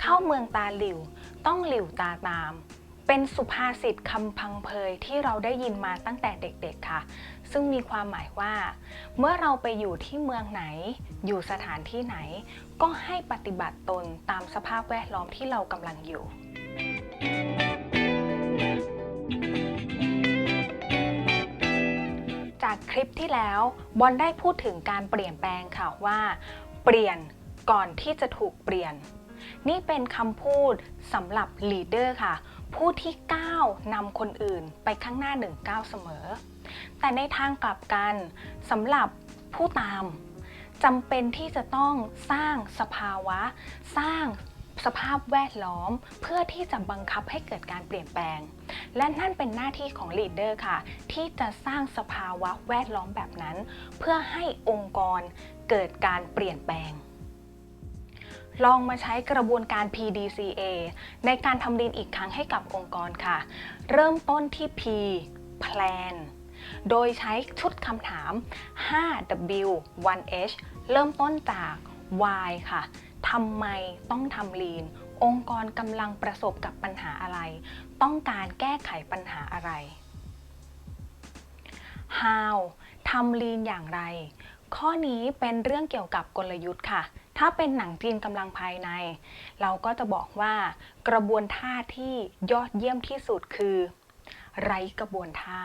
เข้าเมืองตาหลิว ต้องหลิวตาตาม เป็นสุภาษิตคำพังเพยที่เราได้ยินมาตั้งแต่เด็กๆค่ะ ซึ่งมีความหมายว่า เมื่อเราไปอยู่ที่เมืองไหน อยู่สถานที่ไหน ก็ให้ปฏิบัติตนตามสภาพแวดล้อมที่เรากำลังอยู่จากคลิปที่แล้วบอลได้พูดถึงการเปลี่ยนแปลงค่ะว่า เปลี่ยนก่อนที่จะถูกเปลี่ยน นี่เป็นคำพูดสำหรับลีดเดอร์ค่ะ ผู้ที่ก้าวนำคนอื่นไปข้างหน้าหนึ่งก้าวเสมอ แต่ในทางกลับกันสำหรับผู้ตามจำเป็นที่จะต้องสร้างสภาวะ สร้างสภาพแวดล้อมเพื่อที่จะบังคับให้เกิดการเปลี่ยนแปลง และนั่นเป็นหน้าที่ของลีดเดอร์ค่ะ ที่จะสร้างสภาวะแวดล้อมแบบนั้น เพื่อให้องค์กรเกิดการเปลี่ยนแปลง ลองมาใช้กระบวนการ PDCA ในการทำลีนอีกครั้งให้กับองค์กรค่ะ เริ่มต้นที่ P Plan โดยใช้ชุดคำถาม 5W 1H เริ่มต้นจาก Why ค่ะทำไมต้องทำลีน องค์กรกำลังประสบกับปัญหาอะไร ต้องการแก้ไขปัญหาอะไร How ทำลีนอย่างไร ข้อนี้เป็นเรื่องเกี่ยวกับกลยุทธ์ค่ะ ถ้าเป็นหนังจีนกำลังภายใน เราก็จะบอกว่ากระบวนท่าที่ยอดเยี่ยมที่สุดคือ ไร้กระบวนท่า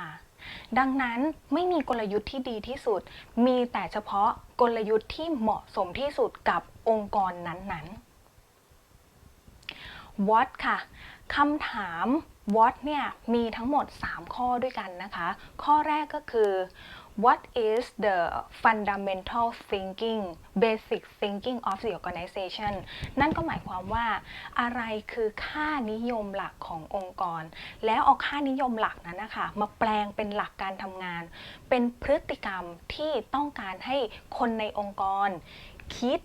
ดังนั้นไม่มีกลยุทธ์ที่ดีที่สุด มีแต่เฉพาะกลยุทธ์ที่เหมาะสมที่สุดกับองค์กรนั้นๆ what ค่ะคำถาม what เนี่ยมีทั้งหมด 3 ข้อด้วยกันนะคะ ข้อแรกก็คือ what is the fundamental thinking basic thinking of the organization นั่นก็หมายความว่าอะไรคือค่านิยมหลักขององค์กร แล้วเอาค่านิยมหลักนั้นนะคะมาแปลงเป็นหลักการทำงาน เป็นพฤติกรรมที่ต้องการให้คนในองค์กร คิด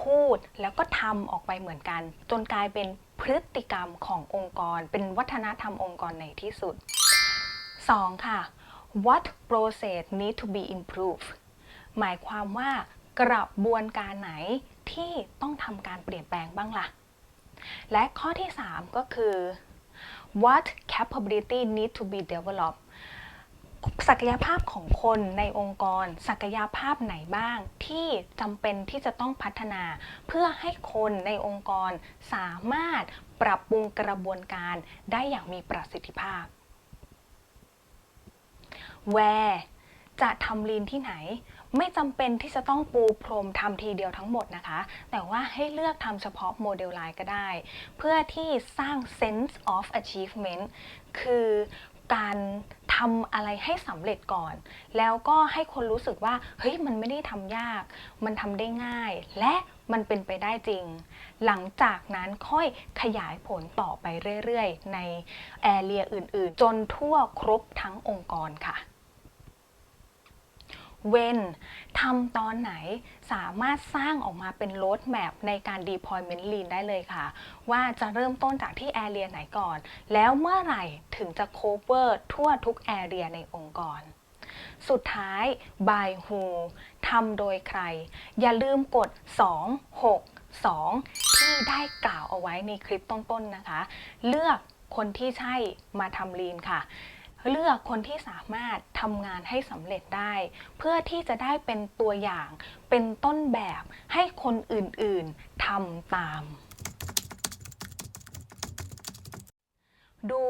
พูดแล้วก็ทำออกไปเหมือนกัน จนกลายเป็นพฤติกรรมขององค์กร เป็นวัฒนธรรมองค์กรในที่สุด 2. ค่ะ what process need to be improved หมายความว่ากระบวนการไหนที่ต้องทำการเปลี่ยนแปลงบ้างล่ะ และข้อที่ 3 ก็คือ what capability need to be developed ศักยภาพของคนในองค์กร ศักยภาพไหนบ้าง ที่จำเป็นที่จะต้องพัฒนา เพื่อให้คนในองค์กรสามารถปรับปรุงกระบวนการได้อย่างมีประสิทธิภาพ where จะทำลีนที่ไหน ไม่จำเป็นที่จะต้องปูพรมทำทีเดียวทั้งหมดนะคะ แต่ว่าให้เลือกทำเฉพาะโมเดลไลน์ก็ได้ เพื่อที่สร้าง sense of achievement คือการทำอะไรให้สำเร็จก่อน แล้วก็ให้คนรู้สึกว่า เฮ้ย มันไม่ได้ทำยาก มันทำได้ง่าย และมันเป็นไปได้จริง หลังจากนั้นค่อยขยายผลต่อไปเรื่อยๆ ในแอเรียอื่นๆ จนทั่วครบทั้งองค์กรค่ะ เว้นทำตอนไหนสามารถสร้างออกมาเป็น road map ในการ deployment lean ได้เลยค่ะ ว่าจะเริ่มต้นจากที่ area ไหนก่อน แล้วเมื่อไหร่ถึงจะ cover ทั่วทุก area ในองค์กรสุดท้าย by who ทำโดยใคร อย่าลืมกด 2 6 2 ที่ได้กล่าวเอาไว้ในคลิปต้นๆนะคะ เลือกคนที่ใช่มาทำลีนค่ะ เลือกคนที่สามารถทำงานให้สำเร็จได้ เพื่อที่จะได้เป็นตัวอย่างเป็นต้นแบบให้คนอื่นๆทำตาม ดู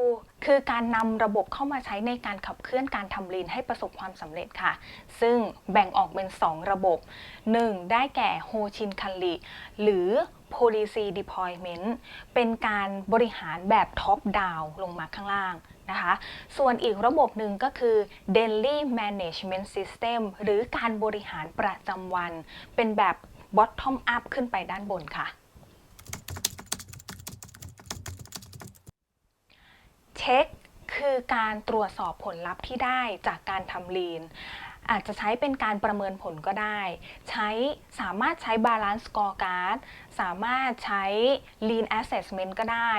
คือการนำระบบเข้ามาใช้ในการขับเคลื่อนการทำลีนให้ประสบความสำเร็จค่ะ ซึ่งแบ่งออกเป็น 2 ระบบ 1. ได้แก่โฮชินคันลีหรือ policy deployment เป็นการบริหารแบบ top down ลงมาข้างล่างนะคะ ส่วนอีกระบบหนึ่งก็คือ daily management system หรือการบริหารประจำวัน เป็นแบบ bottom up ขึ้นไปด้านบนค่ะเช็คคือการตรวจสอบผลลัพธ์ที่ได้จากการทำลีน อาจจะใช้เป็นการประเมินผลก็ได้ ใช้สามารถใช้ Balance Scorecard สามารถใช้ Lean Assessment ก็ได้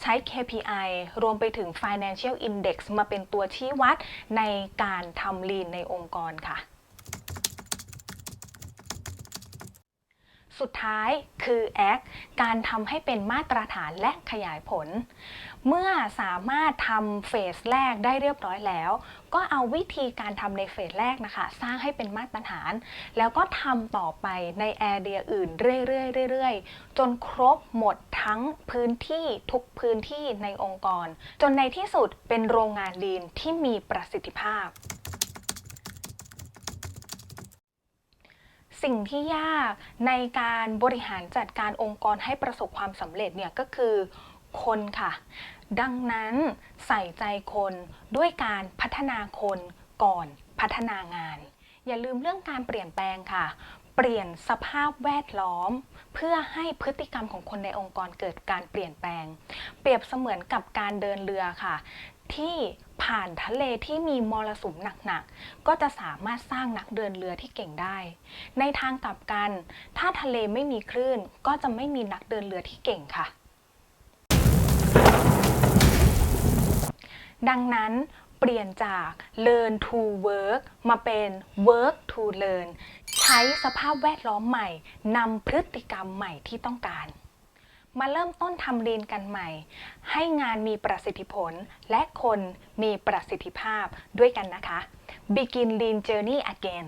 ใช้ KPI รวมไปถึง Financial Index มาเป็นตัวชี้วัดในการทำ Lean ในองค์กรค่ะ สุดท้ายคือ act การทำให้เป็นมาตรฐานและขยายผล เมื่อสามารถทำเฟสแรกได้เรียบร้อยแล้ว ก็เอาวิธีการทำในเฟสแรกนะคะ สร้างให้เป็นมาตรฐาน แล้วก็ทำต่อไปในแอเรียอื่นเรื่อยๆเรื่อยๆ จนครบหมดทั้งพื้นที่ทุกพื้นที่ในองค์กร จนในที่สุดเป็นโรงงานลีนที่มีประสิทธิภาพ สิ่งที่ยากในการบริหารจัดการองค์กรให้ประสบความสำเร็จเนี่ยก็คือคนค่ะ ดังนั้นใส่ใจคนด้วยการพัฒนาคนก่อนพัฒนางาน อย่าลืมเรื่องการเปลี่ยนแปลงค่ะ เปลี่ยนสภาพแวดล้อม เพื่อให้พฤติกรรมของคนในองค์กรเกิดการเปลี่ยนแปลง เปรียบเสมือนกับการเดินเรือค่ะ ที่ ผ่านทะเลที่มีมรสุมหนักๆ ก็จะสามารถสร้างนักเดินเรือที่เก่งได้ ในทางกลับกัน ถ้าทะเลไม่มีคลื่น ก็จะไม่มีนักเดินเรือที่เก่งค่ะ ดังนั้นเปลี่ยนจาก learn to work มาเป็น work to learn ใช้สภาพแวดล้อมใหม่นำพฤติกรรมใหม่ที่ต้องการ มาเริ่มต้นทำลีนกันใหม่ ให้งานมีประสิทธิผลและคนมีประสิทธิภาพด้วยกันนะคะ Begin Lean Journey again